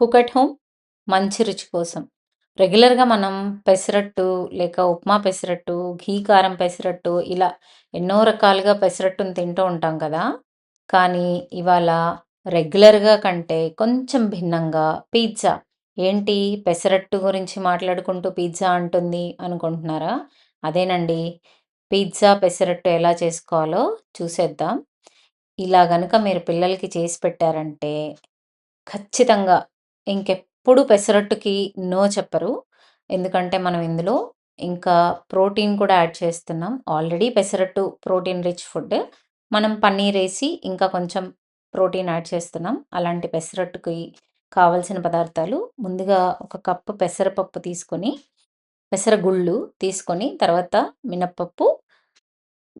Cook at home మంచి రుచి కోసం. రెగ్యులర్గా మనం పెసరట్టు లేక ఉప్మా పెసరట్టు ఘీ కారం పెసరట్టు ఇలా ఎన్నో రకాలుగా పెసరట్టును తింటూ ఉంటాం కదా. కానీ ఇవాళ రెగ్యులర్గా కంటే కొంచెం భిన్నంగా పిజ్జా. ఏంటి? పెసరట్టు గురించి మాట్లాడుకుంటూ పిజ్జా అంటుంది అనుకుంటున్నారా? అదేనండి. పిజ్జా పెసరట్టు ఎలా చేసుకోవాలో చూసేద్దాం. ఇలా గనుక మీరు పిల్లలకి చేసి పెట్టారంటే ఖచ్చితంగా ఇంకెప్పుడు పెసరట్టుకి నో చెప్పరు. ఎందుకంటే మనం ఇందులో ఇంకా ప్రోటీన్ కూడా యాడ్ చేస్తున్నాం. Already pesarattu protein rich food. మనం పన్నీర్ వేసి ఇంకా కొంచెం ప్రోటీన్ యాడ్ చేస్తున్నాం. అలాంటి పెసరట్టుకి కావలసిన పదార్థాలు ముందుగా ఒక కప్పు పెసరపప్పు తీసుకొని పెసరగుళ్ళు తీసుకొని తర్వాత మినప్పప్పు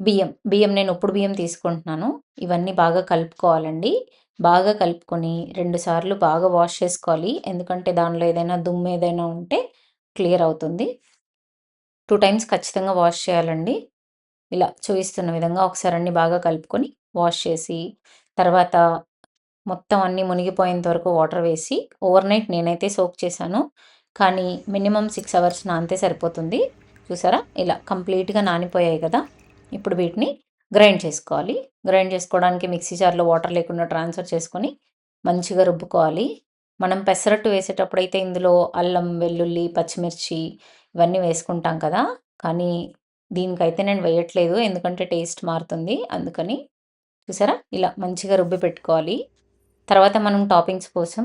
బియ్యం. బియ్యం నేను ఉప్పుడు బియ్యం తీసుకుంటున్నాను. ఇవన్నీ బాగా కలుపుకోవాలండి. బాగా కలుపుకొని రెండుసార్లు బాగా వాష్ చేసుకోవాలి. ఎందుకంటే దానిలో ఏదైనా దుమ్ము ఏదైనా ఉంటే క్లియర్ అవుతుంది. టూ టైమ్స్ ఖచ్చితంగా వాష్ చేయాలండి. ఇలా చూపిస్తున్న విధంగా ఒకసారి అన్ని బాగా కలుపుకొని వాష్ చేసి తర్వాత మొత్తం అన్నీ మునిగిపోయేంత వరకు వాటర్ వేసి ఓవర్ నైట్ నేనైతే సోక్ చేశాను. కానీ మినిమం సిక్స్ అవర్స్ నానితే సరిపోతుంది. చూసారా? ఇలా కంప్లీట్గా నానిపోయాయి కదా! ఇప్పుడు వీటిని గ్రైండ్ చేసుకోవాలి. గ్రైండ్ చేసుకోవడానికి మిక్సీ జార్లో వాటర్ లేకుండా ట్రాన్స్ఫర్ చేసుకొని మంచిగా రుబ్బుకోవాలి. మనం పెసరట్టు వేసేటప్పుడు అయితే ఇందులో అల్లం వెల్లుల్లి పచ్చిమిర్చి ఇవన్నీ వేసుకుంటాం కదా. కానీ దీనికైతే నేను వేయట్లేదు. ఎందుకంటే టేస్ట్ మారుతుంది. అందుకని చూసారా? ఇలా మంచిగా రుబ్బి పెట్టుకోవాలి. తర్వాత మనం టాపింగ్స్ కోసం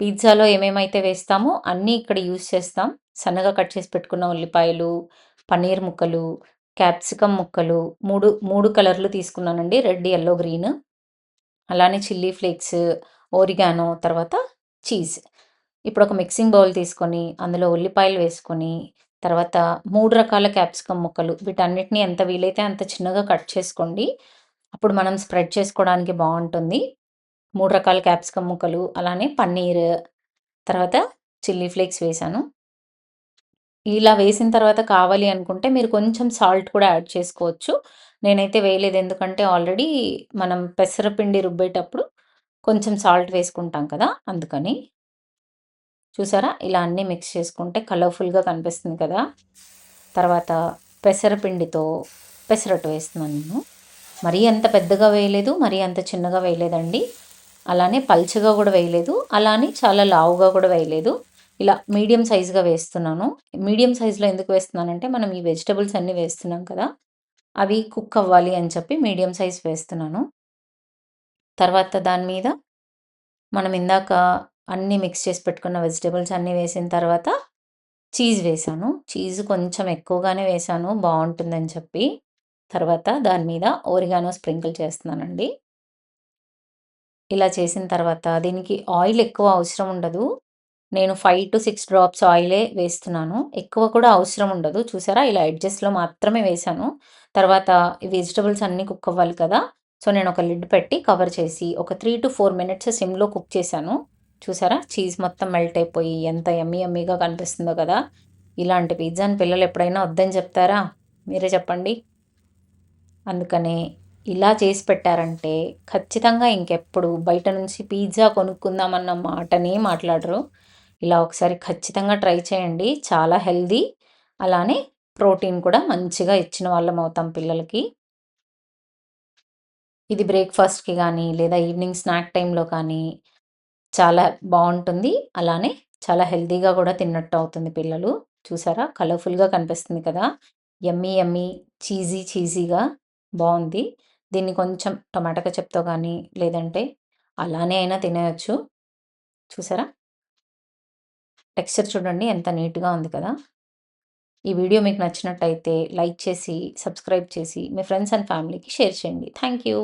పిజ్జాలో ఏమేమైతే వేస్తామో అన్నీ ఇక్కడ యూస్ చేస్తాం. సన్నగా కట్ చేసి పెట్టుకున్న ఉల్లిపాయలు పన్నీర్ ముక్కలు క్యాప్సికమ్ ముక్కలు మూడు మూడు కలర్లు తీసుకున్నానండి. Red yellow green. అలానే చిల్లీ ఫ్లేక్స్ ఓరిగానో తర్వాత చీజ్. ఇప్పుడు ఒక మిక్సింగ్ బౌల్ తీసుకొని అందులో ఉల్లిపాయలు వేసుకొని తర్వాత మూడు రకాల క్యాప్సికమ్ ముక్కలు. వీటన్నిటిని ఎంత వీలైతే అంత చిన్నగా కట్ చేసుకోండి. అప్పుడు మనం స్ప్రెడ్ చేసుకోవడానికి బాగుంటుంది. మూడు రకాల క్యాప్సికమ్ ముక్కలు అలానే పన్నీర్ తర్వాత చిల్లీ ఫ్లేక్స్ వేసాను. ఇలా వేసిన తర్వాత కావాలి అనుకుంటే మీరు కొంచెం సాల్ట్ కూడా యాడ్ చేసుకోవచ్చు. నేనైతే వేయలేదు ఎందుకంటే ఆల్రెడీ మనం పెసరపిండి రుబ్బేటప్పుడు కొంచెం సాల్ట్ వేసుకుంటాం కదా అందుకని. చూసారా? ఇలా అన్నీ మిక్స్ చేసుకుంటే కలర్ఫుల్గా కనిపిస్తుంది కదా. తర్వాత పెసరపిండితో పెసరట్టు వేస్తున్నాను నేను. మరీ అంత పెద్దగా వేయలేదు మరీ అంత చిన్నగా వేయలేదండి. అలానే పల్చగా కూడా వేయలేదు అలానే చాలా లావుగా కూడా వేయలేదు. ఇలా మీడియం సైజ్గా వేస్తున్నాను. మీడియం సైజులో ఎందుకు వేస్తున్నానంటే మనం ఈ వెజిటబుల్స్ అన్నీ వేస్తున్నాం కదా అవి కుక్ అవ్వాలి అని చెప్పి మీడియం సైజ్ వేస్తున్నాను. తర్వాత దాని మీద మనం ఇందాక అన్నీ మిక్స్ చేసి పెట్టుకున్న వెజిటబుల్స్ అన్నీ వేసిన తర్వాత చీజ్ వేసాను చీజ్ కొంచెం ఎక్కువగానే వేసాను బాగుంటుందని చెప్పి. తర్వాత దాని మీద ఓరిగానో స్ప్రింకిల్ చేస్తున్నానండి. ఇలా చేసిన తర్వాత దీనికి ఆయిల్ ఎక్కువ అవసరం ఉండదు. నేను ఫైవ్ టు సిక్స్ డ్రాప్స్ ఆయిలే వేస్తున్నాను. ఎక్కువ కూడా అవసరం ఉండదు. చూసారా? ఇలా ఎడ్జెస్ట్లో మాత్రమే వేసాను తర్వాత ఈ వెజిటబుల్స్ అన్నీ కుక్ అవ్వాలి కదా? సో నేను ఒక లిడ్ పెట్టి కవర్ చేసి ఒక త్రీ టు ఫోర్ మినిట్స్ సిమ్లో కుక్ చేశాను. చూసారా? చీజ్ మొత్తం మెల్ట్ అయిపోయి ఎంత ఎమ్మీ ఎమ్మీగా కనిపిస్తుందో కదా? ఇలాంటి పిజ్జాని పిల్లలు ఎప్పుడైనా వద్దని చెప్తారా? మీరే చెప్పండి. అందుకనే ఇలా చేసి పెట్టారంటే ఖచ్చితంగా ఇంకెప్పుడు బయట నుంచి పిజ్జా కొనుక్కుందామన్న మాటనే మాట్లాడరు. ఇలా ఒకసారి ఖచ్చితంగా ట్రై చేయండి. చాలా హెల్దీ అలానే ప్రోటీన్ కూడా మంచిగా ఇచ్చిన వాళ్ళం అవుతాం పిల్లలకి. ఇది బ్రేక్ఫాస్ట్కి కానీ లేదా ఈవినింగ్ స్నాక్ టైంలో కానీ చాలా బాగుంటుంది అలానే చాలా హెల్తీగా కూడా తిన్నట్టు అవుతుంది పిల్లలు. చూసారా? కలర్ఫుల్గా కనిపిస్తుంది కదా? ఎమ్మీ ఎమ్మీ చీజీ చీజీగా బాగుంది దీన్ని కొంచెం టొమాటో చెప్తో కానీ లేదంటే అలానే అయినా తినేయచ్చు. చూసారా? టెక్స్చర్ చూడండి ఎంత నీట్గా ఉంది కదా! ఈ వీడియో మీకు నచ్చినట్టయితే లైక్ చేసి సబ్స్క్రైబ్ చేసి మీ ఫ్రెండ్స్ అండ్ ఫ్యామిలీకి షేర్ చేయండి. Thank you